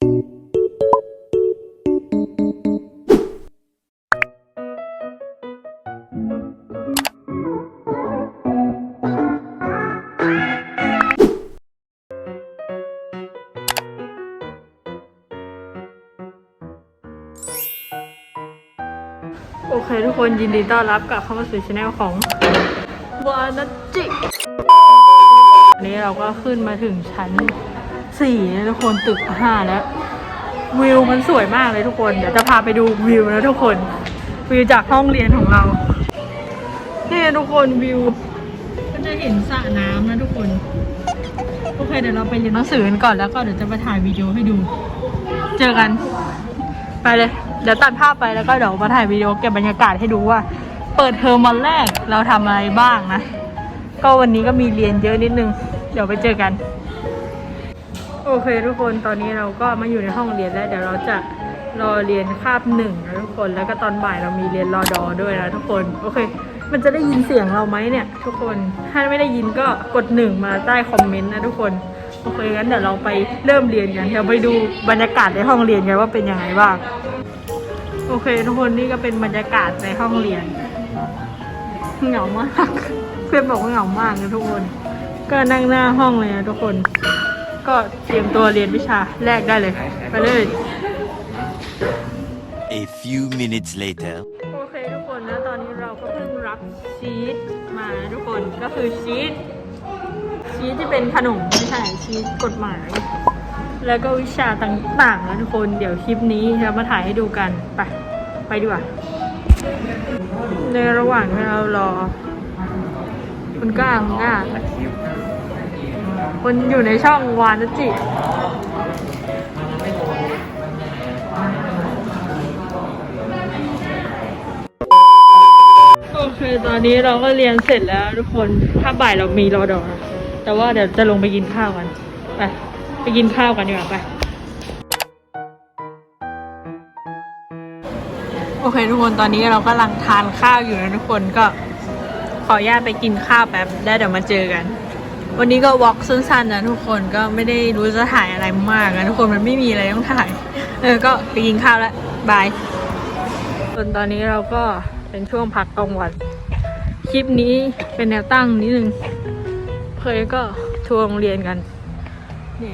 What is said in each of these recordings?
โอเคทุกคนยินดีต้อนรับกลับเข้ามาสู่ช anel ของวานาจิ วันนี้เราก็ขึ้นมาถึงชั้น สี่แล้วทุกคนตึกห้าแล้ววิวมันสวยมากเลยทุกคน เดี๋ยวจะพาไปดูวิวนะทุกคน วิวจากห้องเรียนของเรานี่ทุกคนวิว ก็จะเห็นสระน้ำนะทุกคนโอเคเดี๋ยวเราไปเรียนหนังสือกันก่อนแล้วก็เดี๋ยวจะมาถ่ายวิดีโอให้ดู เจอกัน ไปเลย เดี๋ยวตัดภาพไปแล้วก็เดี๋ยวมาถ่ายวิดีโอเก็บบรรยากาศให้ดูว่า เปิดเทอมวันแรกเราทำอะไรบ้างนะ ก็วันนี้ก็มีเรียนเยอะนิดนึง เดี๋ยวไปเจอกัน โอเคทุกคนตอนนี้เราก็มาอยู่ในห้องเรียนแล้ว เดี๋ยวเราจะรอเรียนคาบหนึ่งนะทุกคนแล้วก็ตอนบ่ายเรามีเรียนรอดอด้วยนะทุกคนโอเค มันจะได้ยินเสียงเราไหมเนี่ย ทุกคนถ้าไม่ได้ยินก็กดหนึ่งมาใต้คอมเมนต์นะทุกคนโอเคงั้นเดี๋ยวเราไปเริ่มเรียนกันเดี๋ยวไปดูบรรยากาศในห้องเรียนกันว่าเป็นยังไงบ้างโอเค ทุกคนนี่ก็เป็นบรรยากาศในห้องเรียนเหงามากเพื่อนบอกว่าเหงามากนะทุกคน ก็นั่งหน้าห้องเลยนะทุกคน ก็เตรียมตัวเรียนวิชาแรกได้เลยไปเลย A few minutes later. โอเคทุกคนแล้วตอนนี้เราก็เพิ่งรับชีสมานะทุกคนก็คือชีสชีสที่เป็นขนมไม่ใช่ชีสกฎหมาย แล้วก็วิชาต่างๆนะทุกคนเดี๋ยวคลิปนี้เรามาถ่ายให้ดูกันไปไปดีกว่าในระหว่างที่เรารอ คุณก้าคุณก้า คนอยู่ในช่องวานจิโอเคตอนนี้เราก็เรียนเสร็จแล้วทุกคนถ้าบ่ายเรามีรอดอแต่ว่าเดี๋ยวจะลงไปกินข้าวกัน ไปไปกินข้าวกันดีกว่าไป โอเคทุกคนตอนนี้เรากำลังทานข้าวอยู่นะทุกคนก็ขออนุญาตไปกินข้าวแป๊บแล้วเดี๋ยวมาเจอกัน วันนี้ก็วอล์กสั้นๆนะทุกคนก็ไม่ได้รู้จะถ่ายอะไรมากนะทุกคนมันไม่มีอะไรต้องถ่าย เออก็ไปกินข้าวแล้วบายส่วนตอนนี้เราก็เป็นช่วงพักกลางวันคลิปนี้เป็นแนวตั้งนิดนึงเคยก็ทัวร์โรงเรียนกันนี่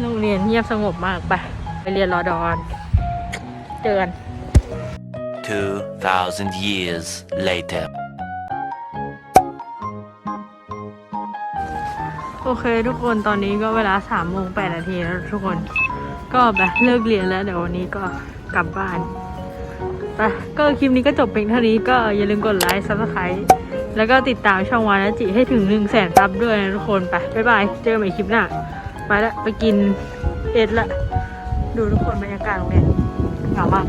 โรงเรียนเงียบสงบมากไป ไปเรียนรอดอนเจอกัน2,000 years later. โอเคทุกคนตอนนี้ก็เวลาสามโมงแปดนาทีแล้วทุกคนก็แบบเลิกเรียนแล้วเดี๋ยววันนี้ก็กลับบ้านไปก็คลิปนี้ก็จบเพียงเท่านี้ก็อย่าลืมกดไลค์ซับสไครต์แล้วก็ติดตามช่องวานาจิให้ถึงหนึ่งแสนซับด้วยนะทุกคนไปบ๊ายบายเจอกันใหม่คลิปหน้าไปละไปกินเอ็ดละดูทุกคนบรรยากาศโรงเรียนเหงามาก